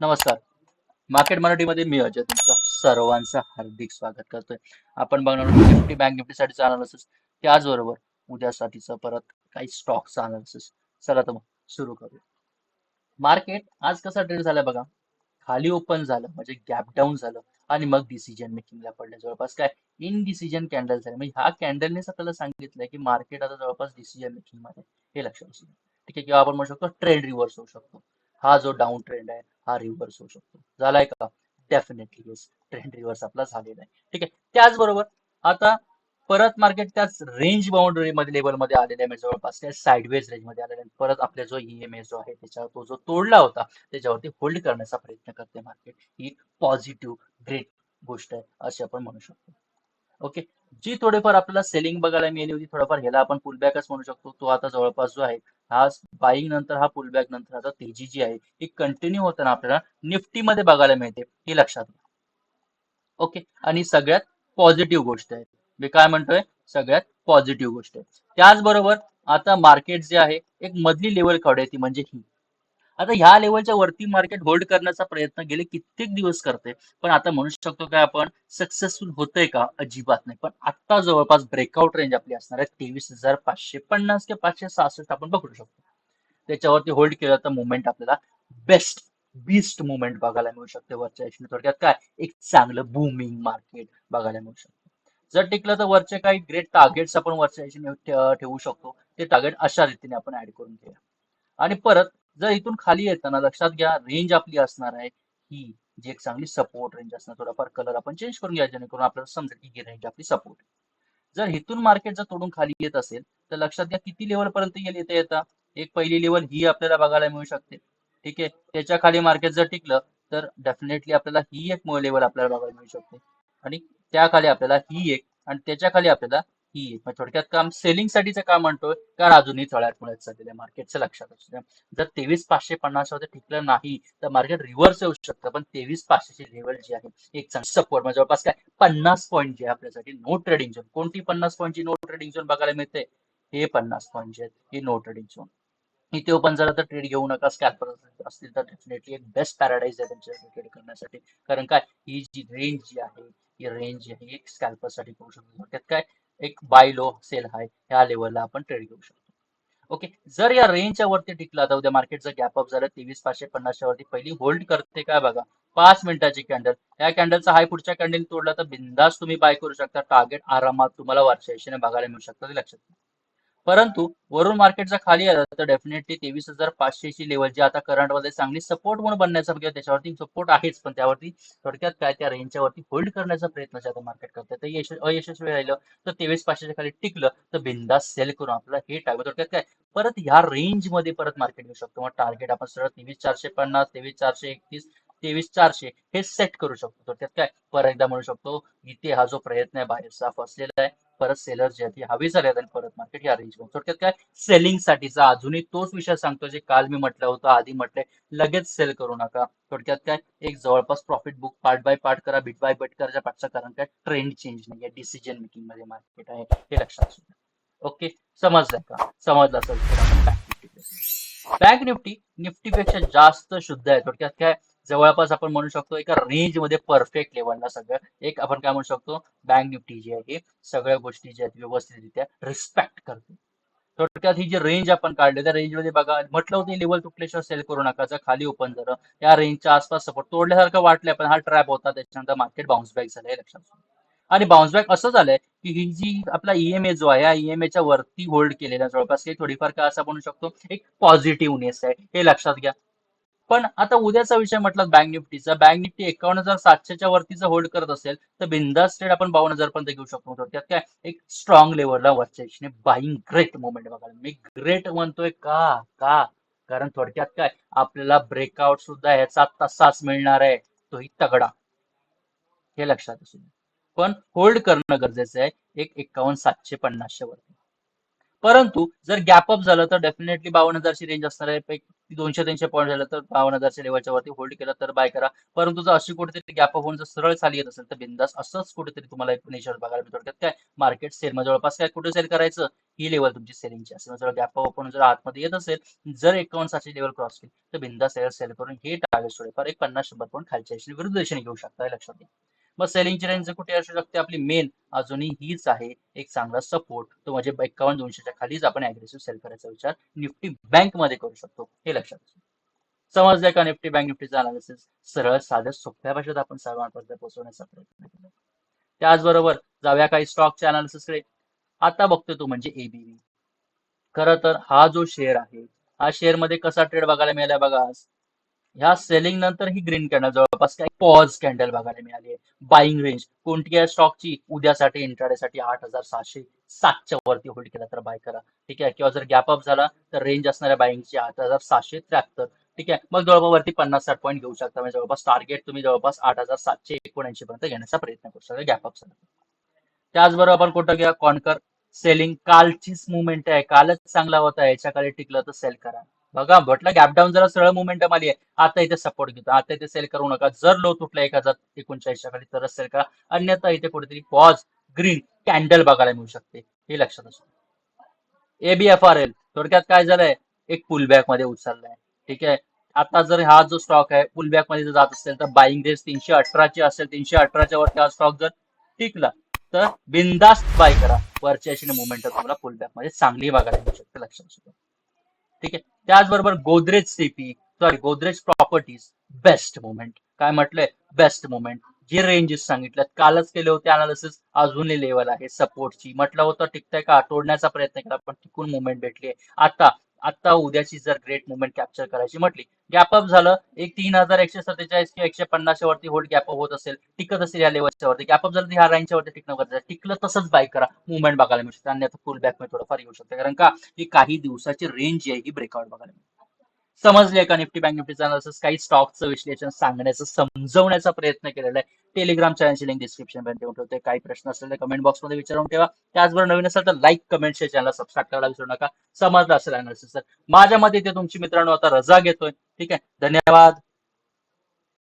नमस्कार. मार्केट मराठीमध्ये मी अजय तुमचं सर्वांचं हार्दिक स्वागत करतोय. आपण बघणार आहोत निफ्टी बँक निफ्टीसाठीचं अनालिसिस त्याचबरोबर उद्यासाठीचं परत काही स्टॉकचं अनालिसिस चला तर मग सुरू करूया. मार्केट आज कसा ट्रेड झाला बघा. खाली ओपन झालं म्हणजे गॅप डाऊन झालं आणि मग डिसिजन मेकिंगला पडलं. जवळपास काय? इन डिसिजन कॅन्डल झाले. म्हणजे ह्या कॅन्डलनेच आपल्याला सांगितलंय की मार्केट आता जवळपास डिसिजन मेकिंगमध्ये हे लक्षात असू ठीक आहे? किंवा आपण म्हणू शकतो ट्रेंड रिव्हर्स होऊ शकतो. हा जो डाऊन ट्रेंड आहे हा रिव्हर्स होऊ शकतो. झालाय का? डेफिनेटली येस ट्रेंड रिव्हर्स आपला झालेला आहे. ठीक आहे. त्याचबरोबर आता परत मार्केट त्याच रेंज बाउंड्री मध्ये लेवलमध्ये आलेलं आहे. जवळपास त्या साईडवेज रेंजमध्ये आलेला आहे परत आपला जो ईएमए जो आहे त्याच्यावर तो जो तोडला होता त्याच्यावरती होल्ड करण्याचा प्रयत्न करते मार्केट ही पॉझिटिव्ह ग्रेट गोष्ट आहे असे आपण म्हणू शकतो. ओके जी थोडेफार आपल्याला सेलिंग बघायला मिळाली होती थोडंफार ह्याला आपण पुलबॅकच म्हणू शकतो. तो आता जवळपास जो आहे हा बाईंग नंतर हा पुलबॅक नंतर आता तेजी जी आहे ही कंटिन्यू होताना आपल्याला निफ्टी मध्ये बघायला मिळते. ही लक्षात घ्या. ओके आणि सगळ्यात पॉझिटिव्ह गोष्ट आहे. मी काय म्हणतोय? सगळ्यात पॉझिटिव्ह गोष्ट आहे. त्याचबरोबर आता मार्केट जे आहे एक मधली लेवल काढूया ती म्हणजे ही. आता ह्या लेवलच्या वरती मार्केट होल्ड करण्याचा प्रयत्न गेले कित्येक दिवस करते. पण आता म्हणू शकतो काय आपण सक्सेसफुल होतंय का? अजिबात नाही. पण आता जवळपास ब्रेकआउट रेंज आपली असणार आहे. तेवीस हजार पाचशे पन्नास ते पाचशे सहासष्ट आपण पकडू शकतो. त्याच्यावरती होल्ड केलं तर मुवमेंट आपल्याला बेस्ट बीस्ट मुवमेंट बघायला मिळू शकते वरच्या एशने थोडक्यात काय? एक चांगलं बूमिंग मार्केट बघायला मिळू शकतं. जर टिकलं तर वरचे काही ग्रेट टार्गेट्स आपण वरच्या ठेवू शकतो. ते टार्गेट अशा रीतीने आपण ऍड करून घेऊया. आणि परत जर इथून खाली येताना लक्षात घ्या रेंज आपली असणार आहे. ही जी एक चांगली सपोर्ट रेंज असणार थोडाफार कलर आपण चेंज करून घ्या जेणेकरून आपल्याला समजेल की ही रेंज आपली सपोर्ट जर इथून मार्केट जर तोडून खाली येत असेल तर लक्षात घ्या किती लेवल पर्यंत येईल येता येता एक पहिली लेवल ही आपल्याला बघायला मिळू शकते. ठीक आहे? त्याच्याखाली मार्केट जर टिकलं तर डेफिनेटली आपल्याला ही एक लेवल आपल्याला बघायला मिळू शकते. आणि त्या खाली आपल्याला ही एक आणि त्याच्याखाली आपल्याला ही थोडक्यात काम सेलिंग साठीचं काम म्हणतोय कारण अजूनही तळ्यात मुळ्यात चाललेलं मार्केटचं लक्षात असू द्या. जर तेवीस पाचशे पन्नास वरती टिकलं नाही तर मार्केट रिव्हर्स येऊ शकतं. पण तेवीस पाचशेची लेवल जी आहे एक चांगली सपोर्ट म्हणजे जवळपास काय पन्नास पॉईंट जे आपल्यासाठी नो ट्रेडिंग झोन कोणती पन्नास पॉईंटची नो ट्रेडिंग झोन बघायला मिळते? हे पन्नास पॉईंट जे आहेत हे नो ट्रेडिंग झोन इथे ओपन झालं तर ट्रेड घेऊ नका. स्कॅपर असतील तर डेफिनेटली एक बेस्ट पॅराडाईज आहे त्यांच्या ट्रेड करण्यासाठी. कारण काय ही जी रेंज जी आहे ही रेंज जी आहे एक स्कॅल्परसाठी करू शकतो. त्यात काय एक बाय लो सेल हाय ह्या लेवलला आपण ट्रेड घेऊ शकतो. ओके जर या रेंजच्या वरती टिकला तर उद्या मार्केटचं गॅप अप झालं तेवीस पाचशे पन्नासच्या वरती पहिली होल्ड करते काय बघा? पाच मिनिटाची कॅन्डल या कॅन्डलचा हाय पुढच्या कॅन्डल तोडला तर बिंदास तुम्ही बाय करू शकता. टार्गेट आरामात तुम्हाला वर्षाशीने बघायला मिळू शकतं ते लक्षात घ्या. परंतु वरून मार्केटचा खाली आला तर डेफिनेटली तेवीस हजार पाचशेची लेवल जी आता करंटमध्ये चांगली सपोर्ट म्हणून बनण्याचा किंवा त्याच्यावरती सपोर्ट आहेच पण त्यावरती थोडक्यात काय त्या रेंजच्या वरती होल्ड करण्याचा प्रयत्न जे आता मार्केट करते तर यश अयशस्वी राहिलं तर तेवीस पाचशेच्या खाली टिकलं तर बिंदास सेल करून आपल्याला हे टाकू थोडक्यात काय? परत ह्या रेंजमध्ये परत मार्केट घेऊ शकतो. मग टार्गेट आपण सरळ तेवीस चारशे पन्नास तेवीस चारशे एकतीस तेवीस चारशे हे सेट करू शकतो. थोडक्यात काय? परत एकदा म्हणू शकतो इथे हा जो प्रयत्न आहे बाहेरचा फसलेला आहे. परत सेलर जे आहेत हवे हवी झाले आहेत परत मार्केट या रेंज थोडक्यात काय? सेलिंग साठीचा अजूनही तोच विषय सांगतो जे काल मी म्हटलं होतं आधी म्हटलंय लगेच सेल करू नका. थोडक्यात काय? एक जवळपास profit book part by part करा बिट बाय बिट करायच्या पाठचा कारण काय? ट्रेंड चेंज नाही आहे डिसिजन मेकिंगमध्ये मार्केट आहे हे लक्षात असू द्या ओके समजलं का? समजलं असेल तर निफ्टी बँक निफ्टी निफ्टीपेक्षा जास्त शुद्ध आहे. थोडक्यात काय? जवळपास आपण म्हणू शकतो एका रेंजमध्ये परफेक्ट लेवलला सगळं. एक आपण काय म्हणू शकतो? बँक निफ्टी जी आहे सगळ्या गोष्टी ज्या आहेत व्यवस्थितरित्या रिस्पेक्ट करते. थोडक्यात ही जी रेंज आपण काढली त्या रेंजमध्ये बघा म्हटलं होतं लेवल तुटल्याशिवाय सेल करू नका जर खाली ओपन झालं या रेंजच्या आसपास सपोर्ट तोडल्यासारखं वाटलंय पण हा ट्रॅप होता त्याच्यानंतर मार्केट बाउन्स बॅक झालंय लक्षात आणि बाउन्स बॅक असं झालंय की ही जी आपला ईएमए जो आहे या ईएमएच्या वरती होल्ड केलेला जवळपास काही थोडीफार काय असं म्हणू शकतो एक पॉझिटिव्हनेस आहे हे लक्षात घ्या. पण आता उद्याचा विषय म्हटलं बँक निफ्टीचा बँक निफ्टी एकावन्न हजार सातशेच्या वरतीचा होल्ड करत असेल तर बिंदास ट्रेड आपण बावन्न हजार पर्यंत घेऊ शकतो. त्यात काय? एक स्ट्रॉंग लेवलला वरच्या दिशेने बाईंग ग्रेट मुवमेंट बघायला मी ग्रेट म्हणतोय का? का? कारण थोडक्यात काय? आपल्याला ब्रेकआउट सुद्धा ह्याचा तसाच मिळणार आहे. तोही तगडा. हे लक्षात असू पण होल्ड करणं गरजेचं आहे. एक एकावन्न सातशे पन्नासच्या वरती. परंतु जर गॅप अप झालं तर डेफिनेटली बावन्न हजारची रेंज असणार आहे. दोनशे तीनशे पॉईंट झालं तर बावन्न हजारच्या लेवलच्या वरती होल्ड केलं तर बाय करा. परंतु जर अशी कुठेतरी गॅप अप होऊन जर सरळ चाली येत असेल तर बिंदास असंच कुठेतरी तुम्हाला एक नेचर बघायला मिळतो थोडक्यात काय? मार्केट सेल जवळपास काय? कुठे सेल करायचं? ही लेवल तुमची सेलिंगची असेल जर गॅप अप होऊन जर आतमध्ये येत असेल जर एकावन्न सातशे लेवल क्रॉस केली तर बिंदास सेल सेल करून हे टार्गेट थोडेफार एक पन्नास शंभर पॉईंट खालच्या विरुद्ध दिशेने घेऊ शकता हे लक्षात घ्या. मग सेलिंगची रेंज कुठे असू शकते? आपली मेन अजूनही हीच आहे. एक चांगला सपोर्ट तो म्हणजे एक्कावन्न दोनशेच्या खालीच आपण अग्रेसिव्ह सेल करायचा विचार निफ्टी बँकमध्ये करू शकतो. हे लक्षात घ्या. समजलंय का निफ्टी बँक निफ्टीचा अनालिसिस सरळ साध्या सोप्या भाषेत आपण सर्वांपर्यंत पोहोचवण्याचा प्रयत्न केला. त्याचबरोबर जाऊया काही स्टॉकच्या अनालिसिसकडे आता बघतोय तो म्हणजे एबीव्ही खरं तर हा जो शेअर आहे हा शेअरमध्ये कसा ट्रेड बघायला मिळाला बघा ह्या सेलिंग नंतर ही ग्रीन कॅन्डल जवळपास काही पॉज कॅन्डल बघायला मिळाली आहे बाईंग रेंज कोणती आहे स्टॉकची उद्यासाठी इंट्राडे साठी आठ हजार सहाशे सातच्या वरती होल्ड केला तर बाय करा. ठीक आहे? किंवा जर गॅप अप झाला तर रेंज असणाऱ्या बाईंगची आठ हजार सहाशे त्र्याहत्तर. ठीक आहे? मग जवळपास वरती पन्नास साठ पॉईंट घेऊ शकता. म्हणजे जवळपास टार्गेट तुम्ही जवळपास आठ हजार सातशे एकोणऐंशी पर्यंत घेण्याचा प्रयत्न करू शकता. गॅप अप झाला. त्याचबरोबर आपण कुठं घ्या कॉनकर सेलिंग कालचीच मुवमेंट आहे. कालच चांगला होता. याच्या खाली टिकलं तर सेल करा. बघा म्हटलं गॅप डाऊन जरा सरळ मोमेंटम आली आहे. आता इथे सपोर्ट घेतो. आता इथे सेल करू नका. जर लो तुटला एक हजार एकोणचाळीसच्या खाली तरच सेल करा. अन्यथा इथे कुठेतरी पॉज ग्रीन कॅन्डल बघायला मिळू शकते. हे लक्षात असू एबीएफआरएल थोडक्यात काय झालंय? एक पुलबॅकमध्ये उचललाय. ठीक आहे? आता जर हा जो स्टॉक आहे पुलबॅकमध्ये जर जात असेल तर बाईंग रेस तीनशे अठराची असेल तीनशे अठराच्या वरती हा स्टॉक जर टिकला तर बिंदास्त बाय करा. वरच्या अशी मुवमेंट तुम्हाला पुलबॅकमध्ये चांगली बघायला मिळू शकते. लक्षात असू ठीक आहे? त्याचबरोबर Godrej CP sorry Godrej properties best movement काय म्हटलंय? बेस्ट मुवमेंट जे रेंजेस सांगितल्यात कालच केले होते अनालिसिस अजूनही लेवल आहे सपोर्टची म्हटलं होतं टिकतंय का? तोडण्याचा प्रयत्न केला पण टिकून मुवमेंट भेटली आहे. आता आता उद्याची जर ग्रेट मुवमेंट कॅप्चर करायची म्हटली गॅप अप झालं एक तीन हजार एकशे सत्तेचाळीस किंवा एकशे पन्नासच्या वरती होल्ड गॅप अप होत असेल टिकत असेल या लेवलच्या वरती गॅप अप झालं ह्या लाईनच्या वरती टिकणं गरजेचं टिकलं तसंच बाय करा मुवमेंट बघायला मिळू शकते. अन्यथा फुल बॅकमध्ये थोडंफार येऊ शकते. कारण का? ही काही दिवसाची रेंज आहे ही ब्रेकआउट बघायला मिळते. समजले का निफ्टी बँक निफ्टीचा अनालिसिस काही स्टॉकचं विश्लेषण सांगण्याचं समजवण्याचा प्रयत्न केलेला आहे. टेलिग्राम चॅनलची लिंक डिस्क्रिप्शन पर्यंत देऊन ठेवते. काही प्रश्न असलेले कमेंट बॉक्समध्ये विचारून ठेवा. त्याचबरोबर नवीन असेल तर like comment share channel subscribe करायला विसरू नका. समजलं असेल अनालिसिस तर. माझ्या मते ते तुमची मित्रांनो आता रजा घेतोय. ठीक आहे? धन्यवाद.